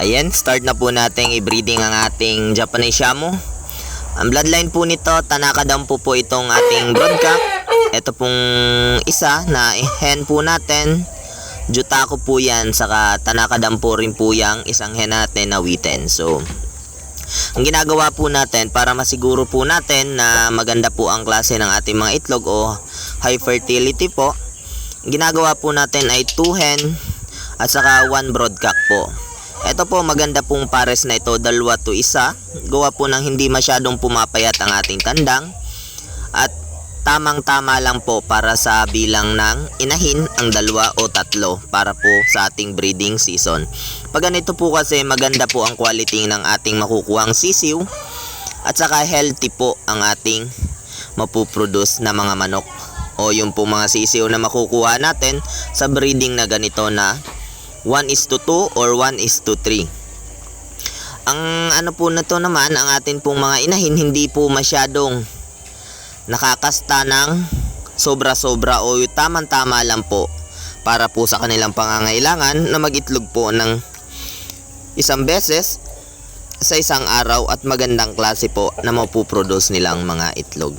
Ayan, start na po nating i-breeding ang ating Japanese Shamu. Ang bloodline po nito, Tanaka Dam po po itong ating broadcock. Ito pong isa na hen po natin. Jutako po yan, saka Tanaka Dam po rin po yung isang hen natin na witten. So, ang ginagawa po natin para masiguro po natin na maganda po ang klase ng ating mga itlog o high fertility po, ginagawa po natin ay 2 hen at saka 1 broodcock po. Ito po maganda pong pares na ito, dalawa to isa. Gawa po ng hindi masyadong pumapayat ang ating tandang at tamang tama lang po para sa bilang ng inahin ang dalawa o tatlo para po sa ating breeding season. Pag ganito po kasi maganda po ang quality ng ating makukuhang sisiw at saka healthy po ang ating mapuproduce na mga manok o yung po mga sisiw na makukuha natin sa breeding na ganito na 1 is to 2 or 1 is to 3. Ang ano po na to naman, ang atin pong mga inahin hindi po masyadong nakakasta ng sobra-sobra o yung tamang-tama lang po para po sa kanilang pangangailangan na mag-itlog po ng isang beses sa isang araw at magandang klase po na mapuproduce nilang mga itlog.